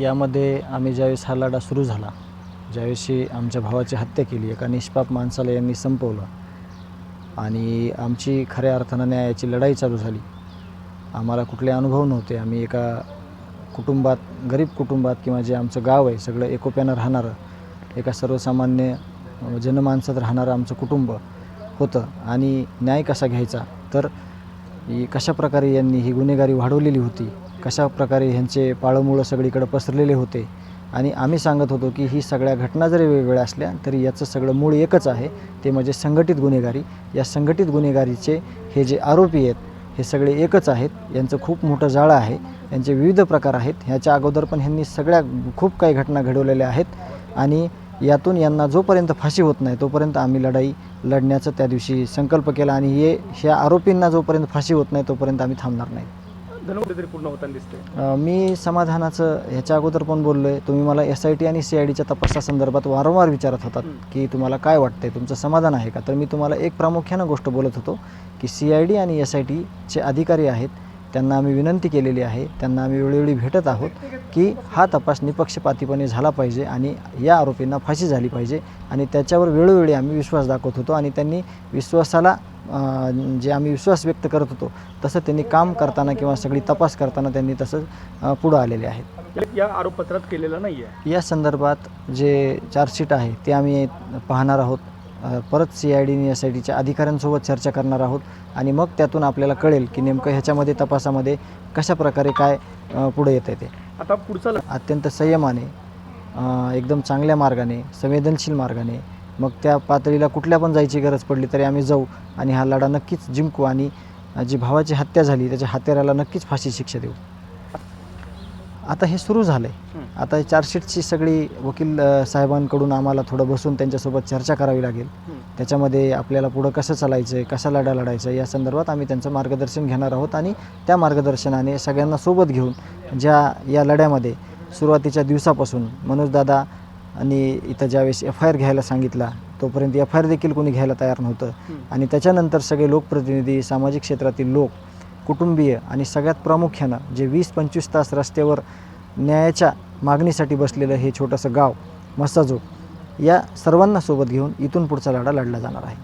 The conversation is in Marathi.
यामध्ये आम्ही ज्यावेळेस हा लढा सुरू झाला ज्यावेळेशी आमच्या भावाची हत्या केली एका निष्पाप माणसाला यांनी संपवलं आणि आमची खऱ्या अर्थानं न्यायाची लढाई चालू झाली. आम्हाला कुठले अनुभव नव्हते. आम्ही एका कुटुंबात गरीब कुटुंबात किंवा जे आमचं गाव आहे सगळं एकोप्यानं राहणारं एका सर्वसामान्य जनमानसात राहणारं आमचं कुटुंब होतं आणि न्याय कसा घ्यायचा? तर ही कशा प्रकारे यांनी ही गुन्हेगारी वाढवलेली होती? कशा प्रकारे ह्यांचे पाळंमुळं सगळीकडे पसरलेले होते. आणि आम्ही सांगत होतो की ही सगळ्या घटना जरी वेगवेगळ्या असल्या तरी याचं सगळं मूळ एकच आहे. ते म्हणजे संघटित गुन्हेगारी. या संघटित गुन्हेगारीचे हे जे आरोपी आहेत हे सगळे एकच आहेत. यांचं खूप मोठं जाळं आहे. यांचे विविध प्रकार आहेत. ह्याच्या अगोदर पण ह्यांनी सगळ्या खूप काही घटना घडवलेल्या आहेत. आणि यातून यांना जोपर्यंत फाशी होत नाही तोपर्यंत आम्ही लढाई लढण्याचा त्या दिवशी संकल्प केला. आणि हे ह्या आरोपींना जोपर्यंत फाशी होत नाही तोपर्यंत आम्ही थांबणार नाही. धनवडे तरी पूर्ण होताना दिसते अ, मी समाधानाचं ह्याच्या अगोदर पण बोललो आहे तुम्ही मला एस आय टी आणि सी आय डीच्या तपासासंदर्भात वारंवार विचारत होतात की तुम्हाला काय वाटतंय? तुमचं समाधान आहे का? तर मी तुम्हाला एक प्रामुख्यानं गोष्ट बोलत होतो की सी आय डी आणि एस आय टीचे अधिकारी आहेत. त्यांना आम्ही विनंती केलेली आहे. त्यांना आम्ही वेळोवेळी भेटत आहोत की हा तपास निपक्षपातीपणे झाला पाहिजे आणि या आरोपींना फाशी झाली पाहिजे. आणि त्याच्यावर वेळोवेळी आम्ही विश्वास दाखवत होतो आणि त्यांनी विश्वासाला जे आम्ही विश्वास व्यक्त करत होतो तसं त्यांनी काम करताना किंवा सगळी तपास करताना त्यांनी तसं पुढं आलेले आहेत. या- आरोपपत्रात केलेलं नाही आहे या संदर्भात जे चार्जशीट आहे ते आम्ही पाहणार आहोत. परत सी आय डी आणि एस आय टीच्या अधिकाऱ्यांसोबत चर्चा करणार आहोत आणि मग त्यातून आपल्याला कळेल की नेमकं ह्याच्यामध्ये तपासामध्ये कशा प्रकारे काय पुढे येतं ते. आता पुढचा अत्यंत संयमाने एकदम चांगल्या मार्गाने संवेदनशील मार्गाने मग त्या पातळीला कुठल्या पण जायची गरज पडली तरी आम्ही जाऊ आणि हा लढा नक्कीच जिंकू आणि जी भावाची हत्या झाली त्याच्या हत्याराला नक्कीच फाशी शिक्षा देऊ आता हे सुरू झालं आहे. आता चार्जशीटची सगळी वकील साहेबांकडून आम्हाला थोडं बसून त्यांच्यासोबत चर्चा करावी लागेल. त्याच्यामध्ये आपल्याला पुढं कसं चालायचं आहे कसा लढा लढायचा आहे या संदर्भात आम्ही त्यांचं मार्गदर्शन घेणार आहोत आणि त्या मार्गदर्शनाने सगळ्यांना सोबत घेऊन ज्या या लढ्यामध्ये सुरुवातीच्या दिवसापासून मनोजदादा आणि इथं ज्यावेळेस एफ आय आर घ्यायला सांगितला तोपर्यंत एफ आय आर देखील कोणी घ्यायला तयार नव्हतं. आणि त्याच्यानंतर सगळे लोकप्रतिनिधी सामाजिक क्षेत्रातील लोक कुटुंबीय आणि सगळ्यात प्रामुख्यानं जे वीस पंचवीस तास रस्त्यावर न्यायाच्या मागणीसाठी बसलेलं हे छोटंसं गाव मस्साजोग या सर्वांना सोबत घेऊन इथून पुढचा लढा लढला जाणार आहे